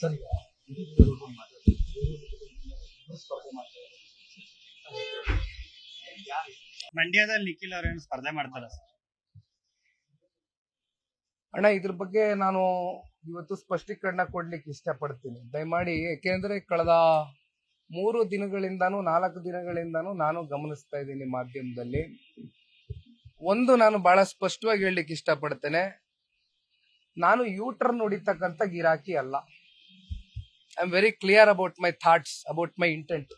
ಸರಿ ಮಂಡ್ಯದಲ್ಲಿ ನಿಖಿಲ್ ಅವ್ರೇನು ಸ್ಪರ್ಧೆ ಮಾಡ್ತಾರ ಅಣ್ಣ, ಇದ್ರ ಬಗ್ಗೆ ನಾನು ಇವತ್ತು ಸ್ಪಷ್ಟೀಕರಣ ಕೊಡ್ಲಿಕ್ಕೆ ಇಷ್ಟಪಡ್ತೀನಿ. ದಯಮಾಡಿ, ಏಕೆಂದ್ರೆ ಕಳೆದ ಮೂರು ದಿನಗಳಿಂದಾನು, ನಾಲ್ಕು ದಿನಗಳಿಂದಾನು ನಾನು ಗಮನಿಸ್ತಾ ಇದ್ದೀನಿ ಮಾಧ್ಯಮದಲ್ಲಿ. ಒಂದು, ನಾನು ಬಹಳ ಸ್ಪಷ್ಟವಾಗಿ ಹೇಳಲಿಕ್ಕೆ ಇಷ್ಟಪಡ್ತೇನೆ. ನಾನು ಯೂಟರ್ನ್ ಹೊಡಿತಕ್ಕಂಥ ಗಿರಾಕಿ ಅಲ್ಲ. I am very clear about my thoughts about my intent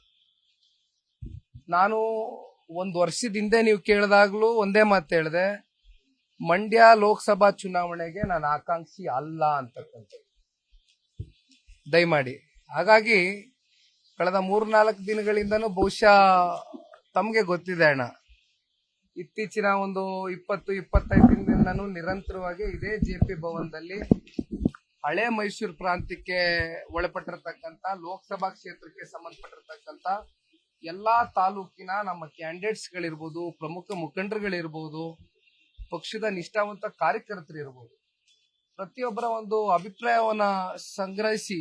ನಾನು ಒಂದು ವರ್ಷದ ಹಿಂದೆ ನೀವು ಕೇಳಿದಾಗ್ಲೂ ಒಂದೇ ಮಾತು ಹೇಳಿದೆ, ಮಂಡ್ಯ ಲೋಕಸಭಾ ಚುನಾವಣೆಗೆ ನಾನು ಆಕಾಂಕ್ಷಿ ಅಲ್ಲ ಅಂತಕ್ಕಂಥದ್ದು. ದಯಮಾಡಿ. ಹಾಗಾಗಿ, ಕಳೆದ ಮೂರ್ನಾಲ್ಕು ದಿನಗಳಿಂದನೂ ಬಹುಶಃ ತಮಗೆ ಗೊತ್ತಿದೆ ಅಣ್ಣ. ಇತ್ತೀಚಿನ ಒಂದು ಇಪ್ಪತ್ತು, ಇಪ್ಪತ್ತೈದು ದಿನದಿಂದನೂ ನಿರಂತರವಾಗಿ ಇದೇ ಜೆ ಪಿ ಭವನದಲ್ಲಿ ಹಳೆ ಮೈಸೂರು ಪ್ರಾಂತ್ಯಕ್ಕೆ ಒಳಪಟ್ಟಿರತಕ್ಕಂಥ ಲೋಕಸಭಾ ಕ್ಷೇತ್ರಕ್ಕೆ ಸಂಬಂಧಪಟ್ಟಿರ್ತಕ್ಕಂಥ ಎಲ್ಲಾ ತಾಲೂಕಿನ ನಮ್ಮ ಕ್ಯಾಂಡಿಡೇಟ್ಸ್ ಗಳಿರ್ಬೋದು ಪ್ರಮುಖ ಮುಖಂಡರುಗಳಿರ್ಬೋದು, ಪಕ್ಷದ ನಿಷ್ಠಾವಂತ ಕಾರ್ಯಕರ್ತರು ಇರ್ಬೋದು ಪ್ರತಿಯೊಬ್ಬರ ಒಂದು ಅಭಿಪ್ರಾಯವನ್ನ ಸಂಗ್ರಹಿಸಿ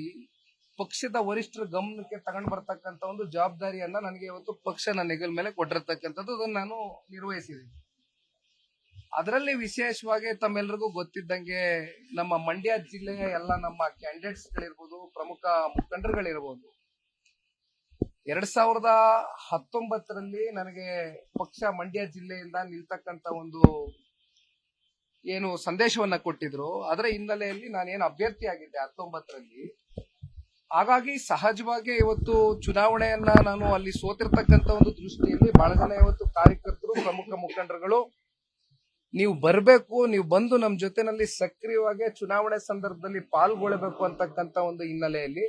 ಪಕ್ಷದ ವರಿಷ್ಠರ ಗಮನಕ್ಕೆ ತಗೊಂಡ್ ಬರ್ತಕ್ಕಂಥ ಒಂದು ಜವಾಬ್ದಾರಿಯನ್ನ ನನಗೆ ಇವತ್ತು ಪಕ್ಷ ನನ್ನ ಹೆಗಲ ಮೇಲೆ ಕೊಟ್ಟಿರ್ತಕ್ಕಂಥದ್ದು ಅದನ್ನ ನಾನು ನಿರ್ವಹಿಸಿದ್ದೀನಿ ಅದರಲ್ಲಿ ವಿಶೇಷವಾಗಿ ತಮ್ಮೆಲ್ಲರಿಗೂ ಗೊತ್ತಿದ್ದಂಗೆ ನಮ್ಮ ಮಂಡ್ಯ ಜಿಲ್ಲೆಯ ಎಲ್ಲ ನಮ್ಮ ಕ್ಯಾಂಡಿಡೇಟ್ಸ್ ಗಳಿರ್ಬೋದು, ಪ್ರಮುಖ ಮುಖಂಡರುಗಳಿರ್ಬೋದು. ಎರಡ್ ಸಾವಿರದ ಹತ್ತೊಂಬತ್ತರಲ್ಲಿ ನನಗೆ ಪಕ್ಷ ಮಂಡ್ಯ ಜಿಲ್ಲೆಯಿಂದ ನಿಲ್ತಕ್ಕಂತ ಒಂದು ಏನು ಸಂದೇಶವನ್ನ ಕೊಟ್ಟಿದ್ರು. ಅದರ ಹಿನ್ನೆಲೆಯಲ್ಲಿ ನಾನೇನು ಅಭ್ಯರ್ಥಿ ಆಗಿದ್ದೆ ಹತ್ತೊಂಬತ್ತರಲ್ಲಿ. ಹಾಗಾಗಿ ಸಹಜವಾಗಿ ಇವತ್ತು ಚುನಾವಣೆಯನ್ನ ನಾನು ಅಲ್ಲಿ ಸೋತಿರ್ತಕ್ಕಂತ ಒಂದು ದೃಷ್ಟಿಯಲ್ಲಿ ಬಹಳ ಜನ ಇವತ್ತು ಕಾರ್ಯಕರ್ತರು ಪ್ರಮುಖ ಮುಖಂಡರುಗಳು. ನೀವು ಬರಬೇಕು, ನೀವು ಬಂದು ನಮ್ಮ ಜೊತೆನಲ್ಲಿ ಸಕ್ರಿಯವಾಗಿ ಚುನಾವಣೆ ಸಂದರ್ಭದಲ್ಲಿ ಪಾಲ್ಗೊಳ್ಳಬೇಕು ಅಂತಕ್ಕಂತ ಒಂದು ಹಿನ್ನೆಲೆಯಲ್ಲಿ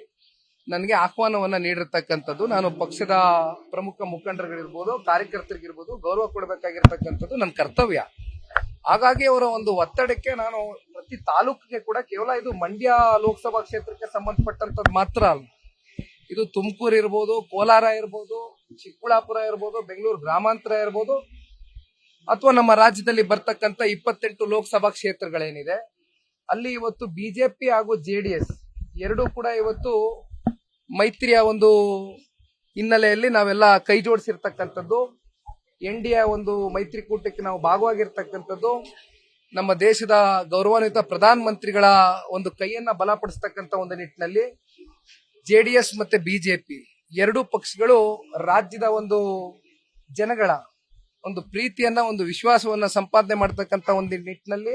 ನನಗೆ ಆಹ್ವಾನವನ್ನ ನೀಡಿರ್ತಕ್ಕಂಥದ್ದು. ನಾನು ಪಕ್ಷದ ಪ್ರಮುಖ ಮುಖಂಡರುಗಳಿರ್ಬೋದು, ಕಾರ್ಯಕರ್ತರಿಗಿರ್ಬೋದು ಗೌರವ ಕೊಡಬೇಕಾಗಿರ್ತಕ್ಕಂಥದ್ದು ನನ್ನ ಕರ್ತವ್ಯ. ಹಾಗಾಗಿ ಅವರ ಒಂದು ಒತ್ತಡಕ್ಕೆ ನಾನು ಪ್ರತಿ ತಾಲೂಕಿಗೆ ಕೂಡ ಕೇವಲ ಇದು ಮಂಡ್ಯ ಲೋಕಸಭಾ ಕ್ಷೇತ್ರಕ್ಕೆ ಸಂಬಂಧಪಟ್ಟಂತದ್ದು ಮಾತ್ರ ಅಲ್ಲ. ಇದು ತುಮಕೂರು ಇರ್ಬೋದು, ಕೋಲಾರ ಇರ್ಬೋದು, ಚಿಕ್ಕಬಳ್ಳಾಪುರ ಇರ್ಬೋದು, ಬೆಂಗಳೂರು ಗ್ರಾಮಾಂತರ ಇರ್ಬೋದು, ಅಥವಾ ನಮ್ಮ ರಾಜ್ಯದಲ್ಲಿ ಬರ್ತಕ್ಕಂಥ ಇಪ್ಪತ್ತೆಂಟು ಲೋಕಸಭಾ ಕ್ಷೇತ್ರಗಳೇನಿದೆ. ಅಲ್ಲಿ ಇವತ್ತು ಬಿಜೆಪಿ ಹಾಗೂ ಜೆ ಡಿ ಎಸ್ ಎರಡೂ ಕೂಡ ಇವತ್ತು ಮೈತ್ರಿಯ ಒಂದು ಹಿನ್ನೆಲೆಯಲ್ಲಿ ನಾವೆಲ್ಲ ಕೈ ಜೋಡಿಸಿರ್ತಕ್ಕಂಥದ್ದು. ಎನ್ ಡಿ ಎ ಒಂದು ಮೈತ್ರಿಕೂಟಕ್ಕೆ ನಾವು ಭಾಗವಾಗಿರ್ತಕ್ಕಂಥದ್ದು. ನಮ್ಮ ದೇಶದ ಗೌರವಾನ್ವಿತ ಪ್ರಧಾನ ಮಂತ್ರಿಗಳ ಒಂದು ಕೈಯನ್ನ ಬಲಪಡಿಸ್ತಕ್ಕಂಥ ಒಂದು ನಿಟ್ಟಿನಲ್ಲಿ ಜೆ ಡಿ ಎಸ್ ಮತ್ತೆ ಬಿಜೆಪಿ ಎರಡೂ ಪಕ್ಷಗಳು ರಾಜ್ಯದ ಒಂದು ಜನಗಳ ಒಂದು ಪ್ರೀತಿಯನ್ನ, ಒಂದು ವಿಶ್ವಾಸವನ್ನ ಸಂಪಾದನೆ ಮಾಡತಕ್ಕಂತ ಒಂದು ನಿಟ್ಟಿನಲ್ಲಿ